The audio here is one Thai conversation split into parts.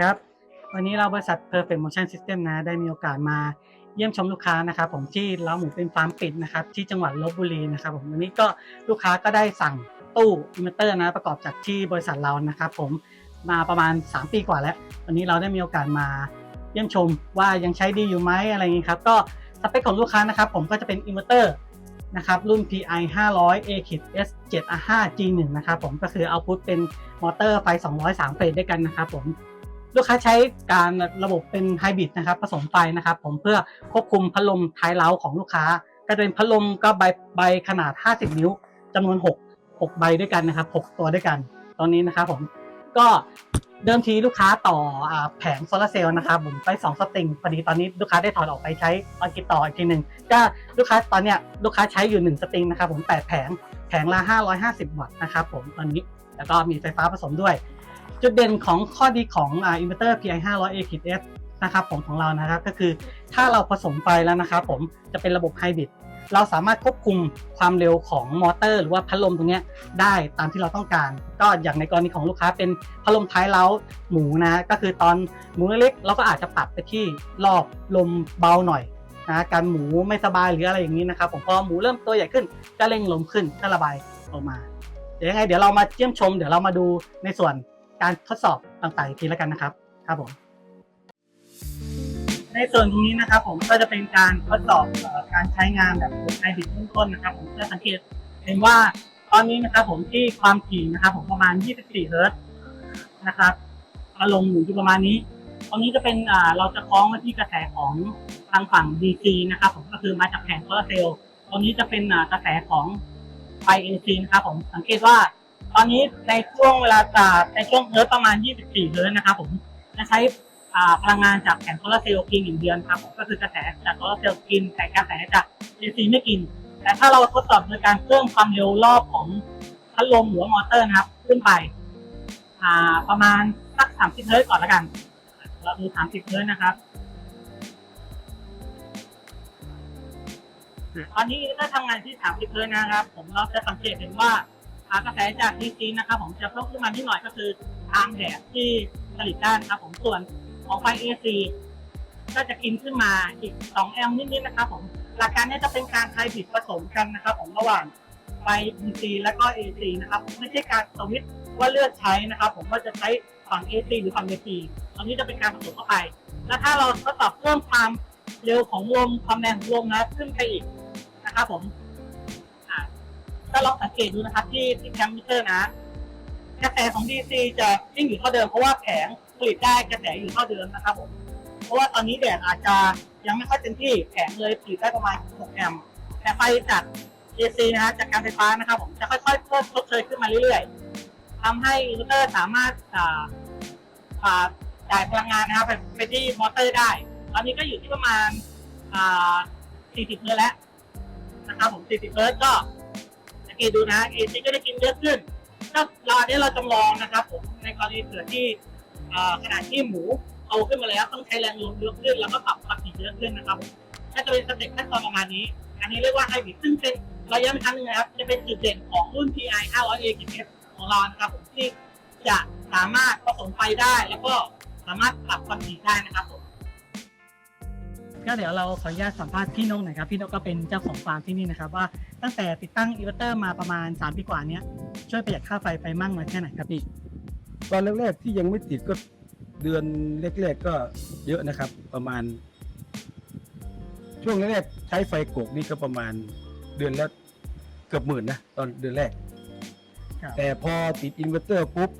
วัสดีครับ วันนี้เราบริษัท Perfect Motion System นะได้มีโอกาสมาเยี่ยมชมลูกค้านะครับผมที่เล้าหมูเป็นฟาร์มปิดนะครับที่จังหวัดลบบุรีนะครับผมวันนี้ก็ลูกค้าก็ได้สั่งตู้อินเวอร์เตอร์นะประกอบจากที่บริษัทเรานะครับผมมาประมาณ 3 ปีกว่าแล้ว วันนี้เราได้มีโอกาสมาเยี่ยมชมว่ายังใช้ดีอยู่ไหมอะไรอย่างนี้ครับก็สเปคของลูกค้านะครับผมก็จะเป็นอินเวอร์เตอร์นะครับรุ่น PI 500 A S 7 R 5 G 1นะครับผมก็คือเอาพุทเป็นมอเตอร์ไฟ 203 เฟสด้วยกันนะครับผม ลูกค้าใช้การระบบเป็นไฮบริดนะครับผสมไฟนะครับ ผมเพื่อควบคุมพัดลมท้ายเล้าของลูกค้า ก็จะเป็นพัดลมก็ใบใบขนาด 50 นิ้วจำนวน 6 6 ใบด้วยกันนะครับ 6 ตัวด้วยกัน ตอนนี้นะครับผมก็เดิมทีลูกค้าต่ออแผงโซลาเซลล์นะครับผมไป2สติงพอดีตอนนี้ลูกค้าได้ถอดออกไปใช้มากิต่ออีกทีหนึ่งก็ลูกค้าตอนเนี้ยลูกค้าใช้อยู่1สติงนะครับผม8แผงแผงละ550 วัตต์นะครับผมตอนนี้แล้วก็มีไฟฟ้าผสมด้วย จุดเด่นของข้อดีของอ่าอินเวอร์เตอร์ PI 500 A S นะครับผมของเรานะครับก็คือถ้าเราผสมไฟแล้วนะครับผมจะเป็นระบบไฮบริดเราสามารถควบคุมความเร็วของมอเตอร์ หรือว่าพัดลมตรงนี้ได้ตามที่เราต้องการ ก็อย่างในกรณีของลูกค้าเป็นพัดลมท้ายเล้าหมูนะก็คือตอนหมูเล็กเราก็อาจจะปรับไปที่รอบลมเบาหน่อยนะการหมูไม่สบายหรืออะไรอย่างนี้นะครับผมพอหมูเริ่มตัวใหญ่ขึ้นก็เร่งลมขึ้นก็ระบายออกมาเดี๋ยวยังไงเดี๋ยวเรามาเยี่ยมชม เดี๋ยวเรามาดูในส่วน การทดสอบต่างๆอีกทีแล้วกันนะครับครับผมในส่วนตรงนี้นะครับ ผมก็จะเป็นการทดสอบการใช้งานแบบไฮบริดเบื้องต้นนะครับ ผมจะสังเกตเห็นว่าตอนนี้นะครับ ผมที่ความถี่นะครับ ผมประมาณ 24 เฮิร์ตนะครับอารมณ์อยู่ที่ประมาณนี้ตรงนี้จะเป็นเราจะคล้องมาที่กระแสของทางฝั่ง DC นะครับ ผมก็คือมาจากแผงโซลาร์เซลล์ตรงนี้จะเป็นกระแสของไฟ AC นะครับ ผมสังเกตว่า ตอนนี้ในช่วงเวลาจากในช่วงเฮิร์ตประมาณ 24 เฮิร์ตนะครับผมจะใช้พลังงานจากแผงโซลาร์เซลล์กินอย่างเดียวนครับผมก็คือกระแสจากโซลาร์เซลล์กินแต่กระแสจาก AC ไม่กิน แต่ถ้าเราทดสอบโดยการเพิ่มความเร็วรอบของพัดลมหรือว่ามอเตอร์นะครับ ขึ้นไปประมาณสัก 30 เฮิร์ตก่อนแล้วกัน เราดู 30 เฮิร์ตนะครับตอนนี้ถ้าทำงานที่ 30 เฮิร์ตนะครับ ผมเราจะสังเกตเห็นว่า กระแสจาก DC นะครับผมจะเพิ่มขึ้นมานิดหน่อยก็คือทางแดดที่ผลิตได้นะครับผมส่วนของไฟ AC ก็จะกินขึ้นมาอีก 2 แอมป์นิดๆนะครับผมหลักการนี้จะเป็นการไฮบริดผสมกันนะครับผมระหว่างไฟ DC และก็ AC นะครับไม่ใช่การสวิตช์ว่าเลือกใช้นะครับ ผมว่าจะใช้ฝั่ง AC หรือฝั่ง DC ตอนนี้จะเป็นการผสมเข้าไป แล้วถ้าเราทดสอบเพิ่มความเร็วของลมความแรงของลมนะขึ้นไปอีกนะครับผม ถ้าลองสังเกตดูนะครับที่ที่แคมมิเตอร์นะกระแสของ DC จะยิ่งอยู่เท่าเดิมเพราะว่าแผงผลิตได้กระแสอยู่เท่าเดิมนะครับผมเพราะว่าตอนนี้แดดอาจจะยังไม่ค่อยเต็มที่แผงเลยผลิตได้ประมาณ 6 แอมป์แต่ไฟจาก AC นะฮะจากการไฟฟ้านะครับผมจะค่อยๆเพิ่มชดเชยขึ้นมาเรื่อยๆทำให้อิเวอเตอร์สามารถอ่าอ่าจ่ายพลังงานนะครับไปไปที่มอเตอร์ได้ ตอนนี้ก็อยู่ที่ประมาณอ่า40 เฮิร์ตแล้วนะครับผม 40 เฮิร์ตก็ สังเกตดูนะ AC ก็ได้กินเยอะขึ้นก็เรานนี้เราจำลองนะครับผมในกรณีเผื่อที่ขนาดที่หมูโตขึ้นมาแล้วต้องใช้แรงลมเยอะขึ้นแล้วก็ปรับความถี่เยอะขึ้นนะครับผมถ้าจะเป็นสเต็ปขั้นตอนประมาณนี้ อันนี้เรียกว่าไฮบริดซึ่งเป็นราย้ำอีกครั้งหนึงนะครับ จะเป็นจุดเด่นของรุ่น PI 500A กิเของเรานะครับผมที่จะสามารถผสมไฟได้ แล้วก็สามารถปรับความถี่ได้นะครับผม ก็เดี๋ยวเราขออนุญาตสัมภาษณ์พี่นกหน่อยครับ พี่นกก็เป็นเจ้าของฟาร์มที่นี่นะครับ ว่าตั้งแต่ติดตั้งอินเวอร์เตอร์มาประมาณ3ปีกว่าเนี้ยช่วยประหยัดค่าไฟไปมากน้อยแค่ไหนครับพี่ตอนแรกๆที่ยังไม่ติดก็เดือนแรกๆก็เยอะนะครับ ประมาณ ช่วงแรกๆใช้ไฟกกนี่ก็ประมาณเดือนละเกือบหมื่นนะตอนเดือนแรก ครับแต่พอติดอินเวอร์เตอร์ปุ๊บ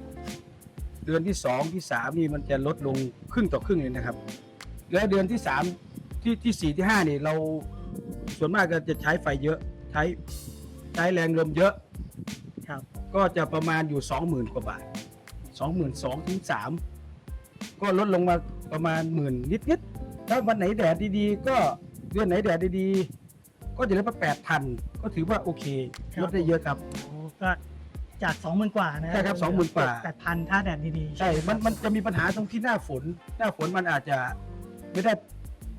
เดือนที่สองที่สามนี่มันจะลดลงครึ่งต่อครึ่งเลยนะครับ แล้วเดือนที่สาม ที่ที่สี่ที่ห้านี่เราส่วนมากก็จะใช้ไฟเยอะ ใช้ใช้แรงลมเยอะครับ ก็จะประมาณอยู่สองหมื่นกว่าบาทสองหมื่นสองถึงสามก็ลดลงมาประมาณหมื่นนิดๆถ้าวันไหนแดดดีๆ ก็เดือนไหนแดดดีๆ ก็จะได้มาแปดพันก็ถือว่าโอเคครับลดได้เยอะครับ โอ้ก็จากสองหมื่นกว่านะใช่ครับ20,000กว่า แปดพันถ้าแดดดีๆใช่ไหมันครับมันจะมีปัญหาตรงที่หน้าฝน หน้าฝนมันอาจจะไม่ได้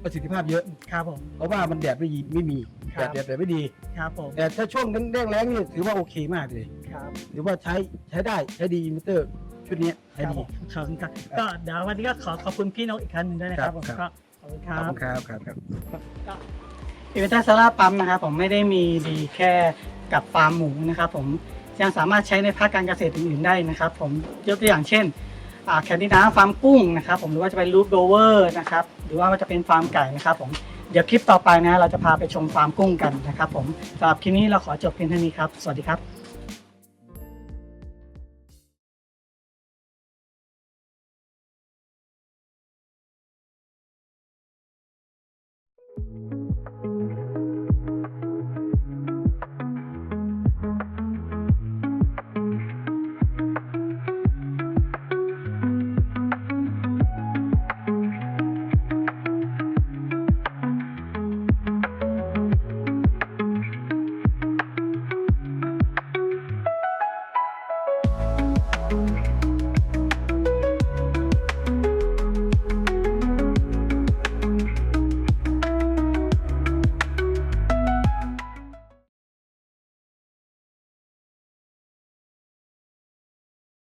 ประสิทธิภาพเยอะครับผม เพราะว่ามันแดดไม่ดีไม่มีครัแดบดแดดแดดไม่ดี ครับผมแต่ถ้าช่วงแรงๆนี่ถือว่าโอเคมากเลยครับ ถือว่าใช้ใช้ได้ใช้ดีอินเวอร์เตอร์ชุดเนี้ยคให้รับดี ผมขอบคุณครับก็เดี๋ยววันนี้ก็ขอขอบคุณพี่นกอีกครั้งหนึ่งด้วยนะครับผมครับ ก็ขอบคุณคขรัอบบคุณครับครับครับ อีเวนต์ซาร่าปั๊มนะครับผมไม่ได้มีดีแค่กับฟาร์มหมูนะครับผมยังสามารถใช้ในภาคการเกษตรอื่นๆได้นะครับผมยกตัวอย่างเช่นแคนดี้น้ำฟาร์มกุ้งนะครับผมหรือว่าจะเป็นลูปโดเวอร์นะครับห รือว่าจะเป็นฟาร์มไก่นะครับผมเดี๋ยวคลิปต่อไปนะ เราจะพาไปชมฟาร์มกุ้งกันนะครับผมสำหรับคลิปนี้เราขอจบเพียงเท่านี้ครับ สวัสดีครับ